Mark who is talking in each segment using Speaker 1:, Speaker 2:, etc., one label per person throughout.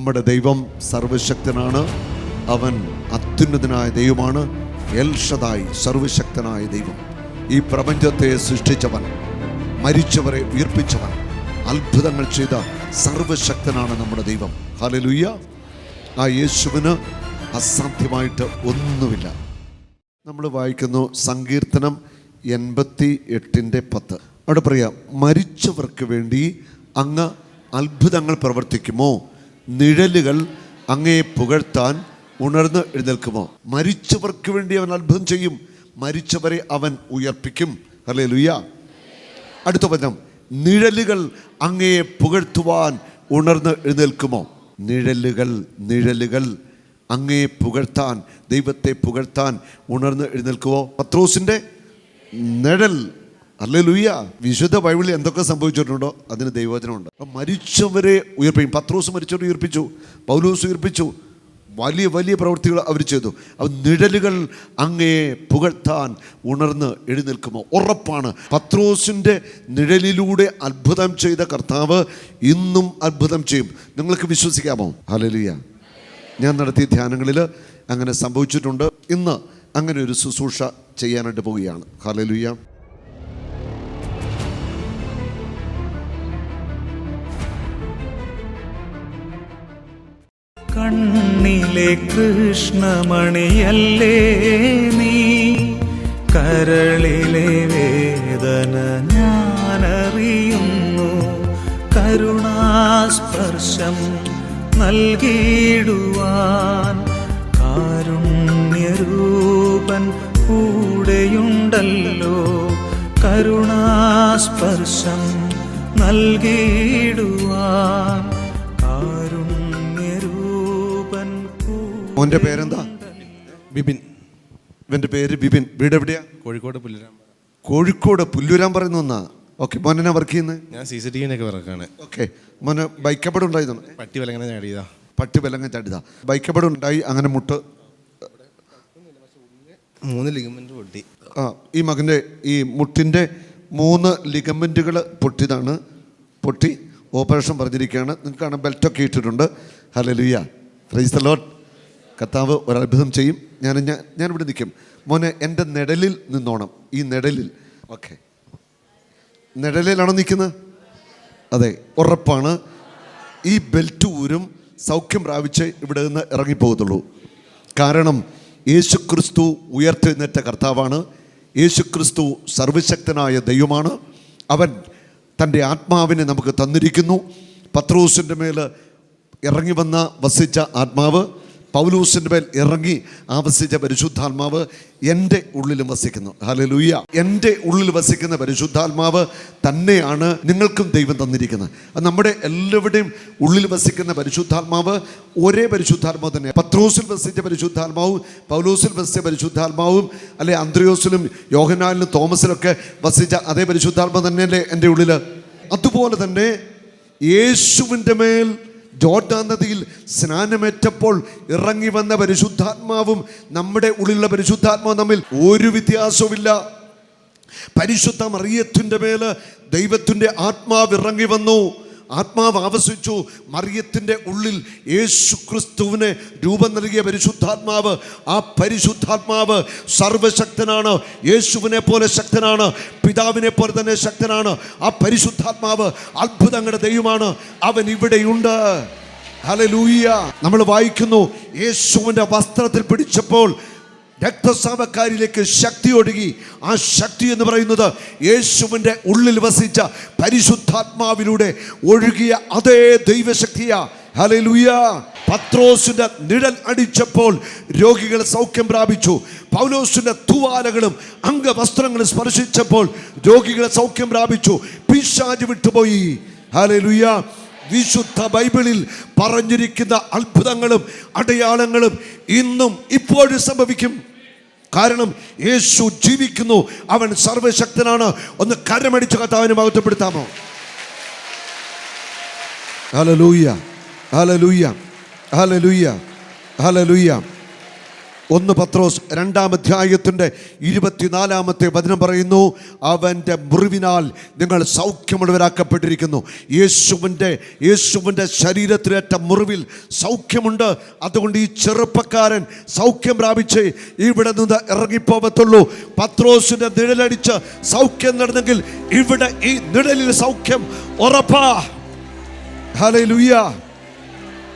Speaker 1: നമ്മുടെ ദൈവം സർവശക്തനാണ്. അവൻ അത്യുന്നതനായ ദൈവമാണ്. എൽഷതായി സർവശക്തനായ ദൈവം. ഈ പ്രപഞ്ചത്തെ സൃഷ്ടിച്ചവൻ മരിച്ചവരെ ഉയർപ്പിച്ചവൻ അത്ഭുതങ്ങൾ ചെയ്ത സർവശക്തനാണ് നമ്മുടെ ദൈവം. ഹലലുയ്യ ആ യേശുവിന് അസാധ്യമായിട്ട് ഒന്നുമില്ല. നമ്മൾ വായിക്കുന്നു സങ്കീർത്തനം എൺപത്തി എട്ടിന്റെ പത്ത്. അവിടെ പറയാം മരിച്ചവർക്ക് വേണ്ടി അങ്ങ് അത്ഭുതങ്ങൾ പ്രവർത്തിക്കുമോ? നിഴലുകൾ അങ്ങയെ പുകഴ്ത്താൻ ഉണർന്ന് എഴുന്നേൽക്കുമോ? മരിച്ചവർക്ക് വേണ്ടി അവൻ അത്ഭുതം ചെയ്യും. മരിച്ചവരെ അവൻ ഉയർപ്പിക്കും. അല്ലേ ലുയ്യ അടുത്ത പദം നിഴലുകൾ അങ്ങയെ പുകഴ്ത്തുവാൻ ഉണർന്ന് എഴുന്നേൽക്കുമോ? നിഴലുകൾ നിഴലുകൾ അങ്ങയെ പുകഴ്ത്താൻ ദൈവത്തെ പുകഴ്ത്താൻ ഉണർന്ന് എഴുന്നേൽക്കുമോ പത്രോസിന്റെ നിഴൽ അല്ലേ ലുയ്യ വിശുദ്ധ ബൈബിളിൽ എന്തൊക്കെ സംഭവിച്ചിട്ടുണ്ടോ? അതിന് ദൈവവചനമുണ്ട്. അപ്പം മരിച്ചവരെ ഉയർപ്പിക്കും. പത്രോസ് മരിച്ചവരെ ഉയർപ്പിച്ചു. പൗലൂസ് ഉയർപ്പിച്ചു. വലിയ വലിയ പ്രവൃത്തികൾ അവർ ചെയ്തു. അവ നിഴലുകൾ അങ്ങയെ പുകഴ്ത്താൻ ഉണർന്ന് എഴുന്നേൽക്കുമോ? ഉറപ്പാണ്. പത്രോസിന്റെ നിഴലിലൂടെ അത്ഭുതം ചെയ്ത കർത്താവ് ഇന്നും അത്ഭുതം ചെയ്യും. നിങ്ങൾക്ക് വിശ്വസിക്കാമോ? ഹലലിയ ഞാൻ നടത്തിയ ധ്യാനങ്ങളിൽ അങ്ങനെ സംഭവിച്ചിട്ടുണ്ട്. ഇന്ന് അങ്ങനെ ഒരു ശുശ്രൂഷ ചെയ്യാനായിട്ട് പോവുകയാണ്. ഹലലുയ്യ
Speaker 2: കണ്ണിലെ കൃഷ്ണമണിയല്ലേ നീ? കരളിലെ വേദന ഞാനറിയുന്നു. കരുണാസ്പർശം നൽകിയിടുവാൻ കാരുണ്യരൂപൻ കൂടെയുണ്ടല്ലോ. കരുണാസ്പർശം നൽകിയിടുവാൻ
Speaker 1: മോന്റെ പേരെന്താ?
Speaker 3: ബിപിൻ
Speaker 1: ഇവന്റെ പേര് ബിപിൻ വീട് എവിടെയാ?
Speaker 3: കോഴിക്കോട് പുല്ലുരാമ്പ
Speaker 1: കോഴിക്കോട് പുല്ലൂരാൻ പറയുന്ന ഒന്നാ ഓക്കെ മോനെന്നാ വർക്ക് ചെയ്യുന്നത്
Speaker 3: ഞാൻ സി സി ടി വിനൊക്കെ വർക്കാണ്.
Speaker 1: ഓക്കെ മോന് ബൈക്കപ്പടം ഉണ്ടായിരുന്നു
Speaker 3: പട്ടി വിലങ്ങനെ ചാടിയതാ.
Speaker 1: പട്ടി വിലങ്ങ ചടിതാ ബൈക്കപ്പടം ഉണ്ടായി അങ്ങനെ മുട്ട്.
Speaker 3: മൂന്ന് ലിഗമെന്റ് പൊട്ടി.
Speaker 1: ആ ഈ മകന്റെ ഈ മുട്ടിന്റെ മൂന്ന് ലിഗമെന്റുകൾ പൊട്ടിയതാണ്. പൊട്ടി ഓപ്പറേഷൻ പറഞ്ഞിരിക്കുകയാണ്. നിങ്ങൾക്കാണ് ബെൽറ്റൊക്കെ ഇട്ടിട്ടുണ്ട്. ഹലലുയ്യ ഫ്രൈസ് ദ ലോട്ട് കർത്താവ് ഒരത്ഭുതം ചെയ്യും. ഞാൻ ഞാൻ ഞാനിവിടെ നിൽക്കും. മോനെ എന്റെ നിഴലിൽ നിന്നോണം. ഈ നിഴലിൽ. ഓക്കെ. നിഴലിലാണോ നിൽക്കുന്നത്? അതെ ഉറപ്പാണ്. ഈ ബെൽറ്റ് ഊരും സൗഖ്യം പ്രാപിച്ച് ഇവിടെ നിന്ന് ഇറങ്ങിപ്പോകത്തുള്ളൂ. കാരണം യേശു ക്രിസ്തു ഉയർത്തെഴുന്നേറ്റ കർത്താവാണ്. യേശു ക്രിസ്തു സർവശക്തനായ ദൈവമാണ്. അവൻ തന്റെ ആത്മാവിനെ നമുക്ക് തന്നിരിക്കുന്നു. പത്രോസിന്റെ മേൽ ഇറങ്ങി വന്ന വസിച്ച ആത്മാവ് പൗലൂസിന്റെ മേൽ ഇറങ്ങി ആവസിച്ച പരിശുദ്ധാത്മാവ് എന്റെ ഉള്ളിലും വസിക്കുന്നു. ഹലലുയ്യ എന്റെ ഉള്ളിൽ വസിക്കുന്ന പരിശുദ്ധാത്മാവ് തന്നെയാണ് നിങ്ങൾക്കും ദൈവം തന്നിരിക്കുന്നത്. അത് നമ്മുടെ എല്ലാവരുടെയും ഉള്ളിൽ വസിക്കുന്ന പരിശുദ്ധാത്മാവ് ഒരേ പരിശുദ്ധാത്മാവ് തന്നെ പത്രോസിൽ വസിച്ച പരിശുദ്ധാത്മാവും പൗലോസിൽ വസിച്ച പരിശുദ്ധാത്മാവും അല്ലെ അന്ത്രയോസിലും യോഹനാലിലും തോമസിലൊക്കെ വസിച്ച അതേ പരിശുദ്ധാത്മാവ് തന്നെയല്ലേ എന്റെ ഉള്ളിൽ അതുപോലെ തന്നെ യേശുവിന്റെ മേൽ ജോർദാൻ നദിയിൽ സ്നാനമേറ്റപ്പോൾ ഇറങ്ങി വന്ന പരിശുദ്ധാത്മാവും നമ്മുടെ ഉള്ളിലുള്ള പരിശുദ്ധാത്മാവും തമ്മിൽ ഒരു വ്യത്യാസവുമില്ല. പരിശുദ്ധ മറിയത്തിന്റെ മേൽ ദൈവത്തിന്റെ ആത്മാവ് ഇറങ്ങി വന്നു. ആത്മാവ് ആവസിച്ചു മറിയത്തിന്റെ ഉള്ളിൽ യേശു ക്രിസ്തുവിന് രൂപം നൽകിയ പരിശുദ്ധാത്മാവ്. ആ പരിശുദ്ധാത്മാവ് സർവശക്തനാണ്. യേശുവിനെ പോലെ ശക്തനാണ്. പിതാവിനെ പോലെ തന്നെ ശക്തനാണ്. ആ പരിശുദ്ധാത്മാവ് അത്ഭുതങ്ങളുടെ ദൈവമാണ്. അവൻ ഇവിടെയുണ്ട്. ഹലലൂയ നമ്മൾ വായിക്കുന്നു യേശുവിന്റെ വസ്ത്രത്തിൽ പിടിച്ചപ്പോൾ രക്തസ്രാവക്കാരിലേക്ക് ശക്തി ഒഴുകി ആ ശക്തി എന്ന് പറയുന്നത് യേശുവിന്റെ ഉള്ളിൽ വസിച്ച പരിശുദ്ധാത്മാവിലൂടെ ഒഴുകിയ അതേ ദൈവശക്തിയാ. ഹലലുയ പത്രോസിന്റെ നിഴൽ അടിച്ചപ്പോൾ രോഗികൾ സൗഖ്യം പ്രാപിച്ചു. പൗലോസിന്റെ തുവാലകളും അംഗവസ്ത്രങ്ങളും സ്പർശിച്ചപ്പോൾ രോഗികൾ സൗഖ്യം പ്രാപിച്ചു. പിശാജ് വിട്ടുപോയി. ഹലലുയ വിശുദ്ധ ബൈബിളിൽ പറഞ്ഞിരിക്കുന്ന അത്ഭുതങ്ങളും അടയാളങ്ങളും ഇന്നും ഇപ്പോഴും സംഭവിക്കും. കാരണം യേശു ജീവിക്കുന്നു. അവൻ സർവശക്തനാണ് ഒന്ന് കരമടിച്ച് കർത്താവിനെ മഹത്വപ്പെടുത്താമോ? ഹലലൂയ്യ ഹലലൂയ്യ ഹലലൂയ്യ ഹലലൂയ ഒന്ന് പത്രോസ് രണ്ടാം അധ്യായത്തിന്റെ ഇരുപത്തിനാലാമത്തെ വചനം പറയുന്നു അവന്റെ മുറിവിനാൽ നിങ്ങൾ സൗഖ്യമുള്ളവരാക്കപ്പെട്ടിരിക്കുന്നു. യേശുവിന്റെ യേശുവിന്റെ ശരീരത്തിലേറ്റ മുറിവിൽ സൗഖ്യമുണ്ട്. അതുകൊണ്ട് ഈ ചെറുപ്പക്കാരൻ സൗഖ്യം പ്രാപിച്ച് ഇവിടെ നിന്ന് ഇറങ്ങിപ്പോവത്തുള്ളൂ. പത്രോസിന്റെ നിഴലടിച്ച് സൗഖ്യം നടന്നെങ്കിൽ ഇവിടെ ഈ നിഴലിൽ സൗഖ്യം ഉറപ്പാ. ഹലേ ലുയ്യ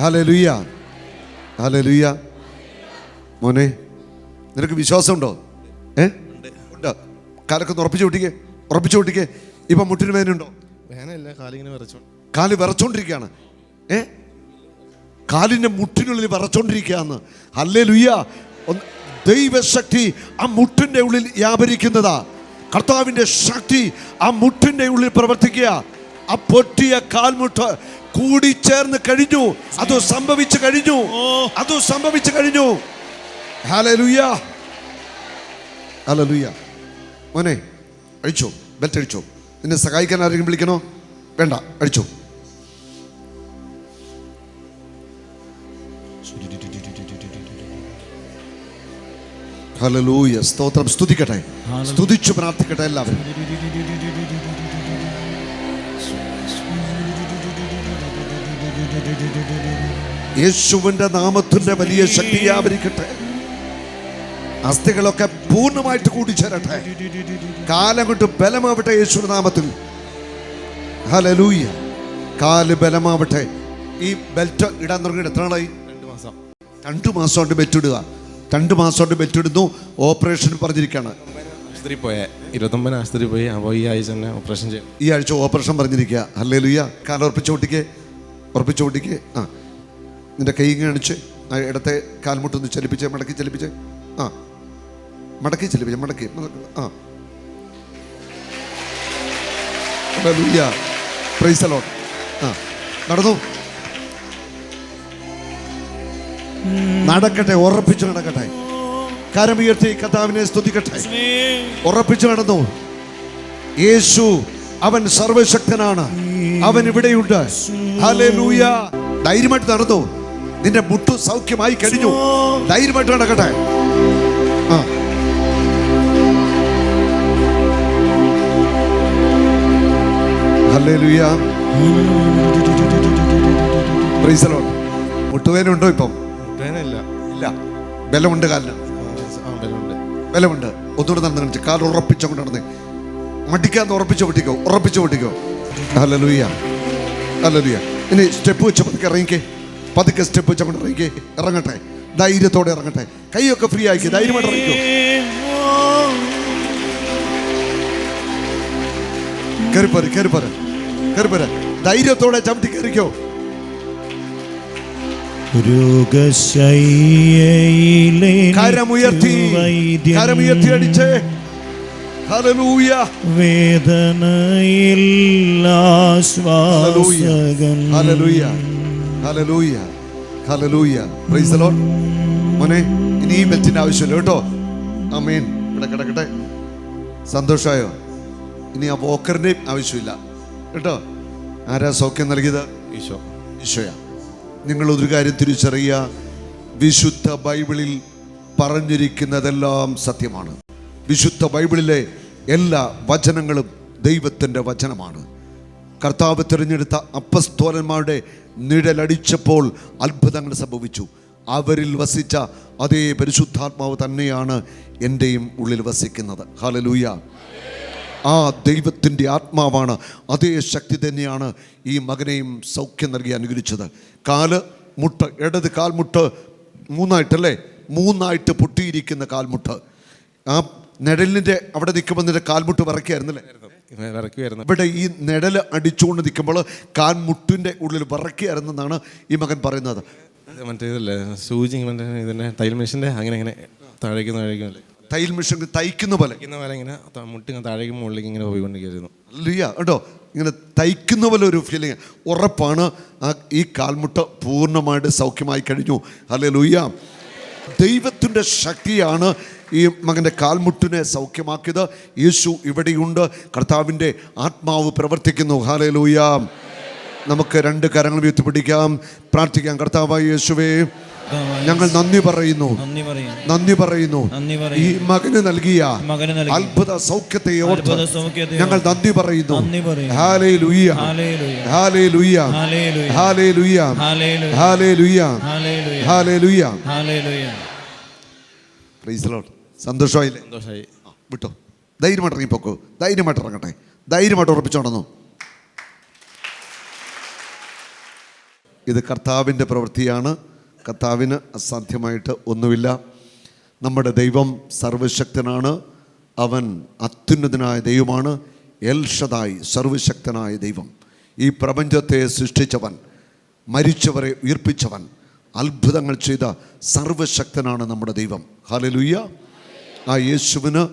Speaker 1: ഹലേ ലുയ്യ ഹലേ ലുയ്യ മോനെ നിനക്ക് വിശ്വാസമുണ്ടോ? ഏ? ഉണ്ട്. കാലൊക്കെ ഒന്ന് ഉറപ്പിച്ചു വിട്ടിക്കേ ഉറപ്പിച്ചു വിട്ടിക്കേ ഇപ്പൊ മുട്ടിന് വേദനയുണ്ടോ?
Speaker 3: വേനല്ല കാലിങ്ങനെ വിറച്ചു.
Speaker 1: കാൽ വിറച്ചോണ്ടിരിക്കുകയാണ്. ഏ? കാലിന്റെ മുട്ടിനുള്ളിൽ വിറച്ചോണ്ടിരിക്കുകയാണ്. അല്ലേ ലുയ്യ ദൈവശക്തി ആ മുട്ടിന്റെ ഉള്ളിൽ വ്യാപരിക്കുന്നതാ. കർത്താവിന്റെ ശക്തി ആ മുട്ടിന്റെ ഉള്ളിൽ പ്രവർത്തിക്കുക. ആ പൊട്ടിയ കാൽമുട്ട് കൂടിച്ചേർന്ന് കഴിഞ്ഞു. അത് സംഭവിച്ചു കഴിഞ്ഞു. അത് സംഭവിച്ചു കഴിഞ്ഞു. മോനെ അഴിച്ചോ ബെൽറ്റ് അഴിച്ചോ നിന്നെ സഹായിക്കാൻ ആരെങ്കിലും വിളിക്കണോ? വേണ്ട അഴിച്ചോ ഹലലൂയ സ്തോത്രം. സ്തുതിക്കട്ടെ. സ്തുതിച്ചു പ്രാർത്ഥിക്കട്ടെ എല്ലാവരും. യേശുവിന്റെ നാമത്തിന്റെ വലിയ ശക്തി വ്യാപരിക്കട്ടെ അസ്ഥികളൊക്കെ പൂർണമായിട്ട് കൂടിച്ചേരട്ടെ. കാലം കൊണ്ട് ബലമാവട്ടെ യേശുവിന്റെ നാമത്തിൽ. ഹലലൂയ കാൽ ബലമാവട്ടെ. ഈ ബെൽറ്റ് ഇടാൻ തുടങ്ങിയിട്ട് എത്ര നാളായി?
Speaker 3: രണ്ട് മാസം.
Speaker 1: രണ്ട് മാസം കൊണ്ട് ബെറ്റ് ഇടുക. രണ്ട് മാസം കൊണ്ട് ബെറ്റ് ഇടുന്നു. ഓപ്പറേഷൻ പറഞ്ഞിരിക്കുകയാണ്.
Speaker 3: ആശുപത്രി പോയ. ഇരുപത്തൊമ്പത് ആശുപത്രി പോയി. അപ്പോൾ ഈ ആഴ്ച തന്നെ ഓപ്പറേഷൻ ചെയ്യും.
Speaker 1: ഈ ആഴ്ച ഓപ്പറേഷൻ പറഞ്ഞിരിക്കുക. ഹല്ലേ ലുയ്യ കാലം ഉറപ്പിച്ച് ഓട്ടിക്കേ ഉറപ്പിച്ച് ഓട്ടിക്കേ ആ. നിന്റെ കൈ കാണിച്ച് ആ ഇടത്തെ കാൽമുട്ടൊന്ന് ചലിപ്പിച്ച് മടക്കി ചലിപ്പിച്ച്. ആ. മടക്കി ചെല്ലു മടക്കി. ആ. Praise Lord. ആ. നടന്നു. നടക്കട്ടെ ഉറപ്പിച്ച് നടക്കട്ടെ. കരമുയർത്തി കഥാവിനെ സ്തുതിക്കട്ടെ. ഉറപ്പിച്ചു നടന്നു. യേശു അവൻ സർവശക്തനാണ്. അവൻ ഇവിടെയുണ്ട്. ധൈര്യമായിട്ട് നടന്നു. നിന്റെ മുട്ടു സൗഖ്യമായി കഴിഞ്ഞു. ധൈര്യമായിട്ട് നടക്കട്ടെ. ആ. ഹല്ലേലൂയ പ്രൈസ് ദി ലോർഡ് മുട്ടുവേദന ഉണ്ടോ ഇപ്പം?
Speaker 3: വേനല്ല
Speaker 1: ഇല്ല. ബലമുണ്ട് കാലിന്.
Speaker 3: ബലമുണ്ട്.
Speaker 1: ബലമുണ്ട്. ഒന്നുകൂടെ നടന്ന് കാണിച്ചു. കാൽ ഉറപ്പിച്ചങ്ങോട്ട് നടന്നേ. മടിക്കാതെ ഉറപ്പിച്ച് പൊട്ടിക്കോ. ഉറപ്പിച്ച് പൊട്ടിക്കോ. ഹല്ലേലൂയ ഹല്ലേലൂയ ഇനി സ്റ്റെപ്പ് വെച്ച് പതുക്കെ ഇറങ്ങിക്കേ. പതുക്കെ സ്റ്റെപ്പ് വെച്ച് അങ്ങോട്ട് ഇറങ്ങിക്കേ. ഇറങ്ങട്ടെ. ധൈര്യത്തോടെ ഇറങ്ങട്ടെ. കൈയൊക്കെ ഫ്രീ ആക്കി. ധൈര്യമായിട്ട് ഇറങ്ങിക്കോ. കയറിപ്പോര് കയറിപ്പോര് കയറിപ്പോര് ധൈര്യത്തോടെ ചവിട്ടി കയറിക്കോ. കരമുയർത്തി കരമുയർത്തി അടിച്ചേ. മോനെ ഇനി ഈ ബെൽറ്റിന്റെ ആവശ്യമില്ല കേട്ടോ. ആമേൻ. ഇവിടെ കിടക്കട്ടെ. സന്തോഷമായോ? ഇനി ആ വോക്കറിന്റെയും ആവശ്യമില്ല. കേട്ടോ? ആരാ സൗഖ്യം നൽകിയത്?
Speaker 3: ഈശോ.
Speaker 1: ഈശോയ. നിങ്ങൾ ഒരു കാര്യം തിരിച്ചറിയുക. വിശുദ്ധ ബൈബിളിൽ പറഞ്ഞിരിക്കുന്നതെല്ലാം സത്യമാണ്. വിശുദ്ധ ബൈബിളിലെ എല്ലാ വചനങ്ങളും ദൈവത്തിന്റെ വചനമാണ്. കർത്താവ് തിരഞ്ഞെടുത്ത അപ്പസ്തോലന്മാരുടെ നിഴലടിച്ചപ്പോൾ അത്ഭുതങ്ങൾ സംഭവിച്ചു. അവരിൽ വസിച്ച അതേ പരിശുദ്ധാത്മാവ് തന്നെയാണ് എന്റെയും ഉള്ളിൽ വസിക്കുന്നത്. ഹലലൂയ ആ ദൈവത്തിന്റെ ആത്മാവാണ് അതേ ശക്തി തന്നെയാണ് ഈ മകനെയും സൗഖ്യം നൽകി അനുഗ്രഹിച്ചത്. കാൽ മുട്ട് ഇടത് കാൽമുട്ട് മൂന്നായിട്ടല്ലേ? മൂന്നായിട്ട് പൊട്ടിയിരിക്കുന്ന കാൽമുട്ട് ആ നിഴലിന്റെ അവിടെ നിൽക്കുമ്പോൾ നിന്റെ കാൽമുട്ട് വിറയ്ക്കായിരുന്നല്ലേ ഇവിടെ ഈ നിഴൽ അടിച്ചുകൊണ്ട് നിൽക്കുമ്പോൾ കാൽമുട്ടിന്റെ ഉള്ളിൽ വിറയ്ക്കായിരുന്നെന്നാണ് ഈ മകൻ പറയുന്നത്.
Speaker 3: മറ്റേ ഇതല്ലേ സൂചി മറ്റേ ഇതിന്റെ തൈൽ മെഷീന്റെ അങ്ങനെ അങ്ങനെ താഴേക്ക് താഴേക്കും അല്ലേ
Speaker 1: തയ്യൽ മെഷീൻ തയ്ക്കുന്ന പോലെ.
Speaker 3: ഇങ്ങനെ ത- ഇങ്ങനെ താഴേക്ക് മുകളിലേക്ക് ഇങ്ങനെ പോയിക്കൊണ്ടിരിക്കുന്നു.
Speaker 1: ലിയ കേട്ടോ ഇങ്ങനെ തയ്ക്കുന്ന പോലെ ഒരു ഫീലിംഗ് ഉറപ്പാണ് ആ ഈ കാൽമുട്ട് പൂർണമായിട്ട് സൗഖ്യമായി കഴിഞ്ഞു. അല്ലെ ലുയ്യ ദൈവത്തിന്റെ ശക്തിയാണ് ഈ മകന്റെ കാൽമുട്ടിനെ സൗഖ്യമാക്കിയത്. യേശു ഇവിടെയുണ്ട്. കർത്താവിന്റെ ആത്മാവ് പ്രവർത്തിക്കുന്നു. ഹാലേ ലൂയ നമുക്ക് രണ്ട് കരങ്ങൾ ഉയർത്തിപ്പിടിക്കാം പ്രാർത്ഥിക്കാം. കർത്താവായ യേശുവേ ഞങ്ങൾ നന്ദി പറയുന്നു
Speaker 4: നന്ദി പറയുന്നു
Speaker 1: നന്ദി പറയുന്നു ഈ മകന് നൽകിയ അത്ഭുത സൗഖ്യത്തെ ഓർത്ത് ഞങ്ങൾ നന്ദി പറയുന്നു സന്തോഷമായില്ലേ
Speaker 3: സന്തോഷമായി
Speaker 1: വിട്ടോ ധൈര്യമായിട്ട് ഇറങ്ങിപ്പോക്കോ ധൈര്യമായിട്ട് ഇറങ്ങട്ടെ ധൈര്യമായിട്ട് ഉറപ്പിച്ചോണ്ടെന്നു ഇത് കർത്താവിന്റെ പ്രവൃത്തിയാണ് കർത്താവിന് അസാധ്യമായിട്ട് ഒന്നുമില്ല. നമ്മുടെ ദൈവം സർവശക്തനാണ്. അവൻ അത്യുന്നതനായ ദൈവമാണ്. എൽഷതായി സർവശക്തനായ ദൈവം. ഈ പ്രപഞ്ചത്തെ സൃഷ്ടിച്ചവൻ മരിച്ചവരെ ഉയർപ്പിച്ചവൻ അത്ഭുതങ്ങൾ ചെയ്ത സർവശക്തനാണ് നമ്മുടെ ദൈവം. ഹലലുയ്യ ആ യേശുവിന്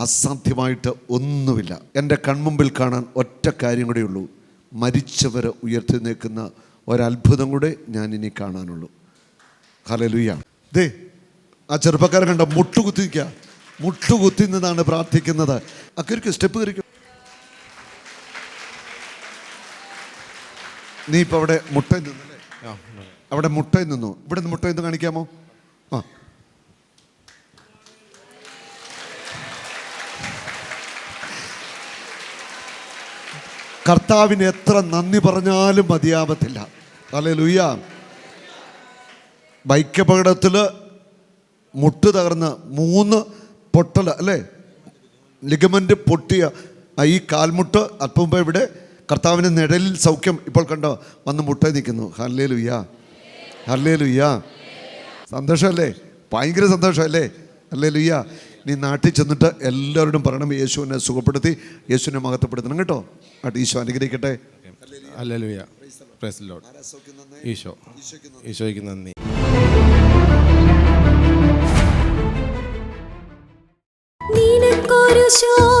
Speaker 1: അസാധ്യമായിട്ട് ഒന്നുമില്ല. എന്റെ കൺമുമ്പിൽ കാണാൻ ഒറ്റ കാര്യം കൂടെയുള്ളൂ. മരിച്ചവരെ ഉയർത്തി നിൽക്കുന്ന ഒരത്ഭുതം കൂടെ ഞാനിനി കാണാനുള്ളൂ. ഹലലുയ്യ ദേ ആ ചെറുപ്പക്കാരെ കണ്ട മുട്ടുകുത്തി നിൽക്കുക മുട്ടുകുത്തി നിന്നാണ് പ്രാർത്ഥിക്കുന്നത് അക്കരിക്ക് സ്റ്റെപ്പ് കയറിക്കും നീ ഇപ്പോൾ അവിടെ മുട്ടയിൽ നിന്നല്ലേ?
Speaker 3: ആ
Speaker 1: അവിടെ മുട്ടയിൽ നിന്നു. ഇവിടെ നിന്ന് മുട്ടയിൽ നിന്ന് കാണിക്കാമോ? ആ. കർത്താവിന് എത്ര നന്ദി പറഞ്ഞാലും മതിയാവത്തില്ല. അല്ലെ ലുയ്യ ബൈക്ക് അപകടത്തിൽ മുട്ട് തകർന്ന് മൂന്ന് പൊട്ടൽ അല്ലേ? ലിഗമെന്റ് പൊട്ടിയ ഈ കാൽമുട്ട് അല്പം മുമ്പ് ഇവിടെ കർത്താവിന്റെ നിഴലിൽ സൗഖ്യം ഇപ്പോൾ കണ്ടോ? വന്ന് മുട്ട നിൽക്കുന്നു. ഹല്ലേ ലുയ്യ ഹല്ലേ ലുയ്യ സന്തോഷമല്ലേ? ഭയങ്കര സന്തോഷമല്ലേ? അല്ലേ ലുയ്യ നീ നാട്ടിൽ ചെന്നിട്ട് എല്ലാവരോടും പറയണം യേശുവിനെ സുഖപ്പെടുത്തി യേശുവിനെ മഹത്വപ്പെടുത്തണം കേട്ടോ? ആട്ട് ഈശോ അനുഗ്രഹിക്കട്ടെ.
Speaker 3: ഈശോ. ഈശോയ്ക്ക് നന്ദി.
Speaker 5: 秋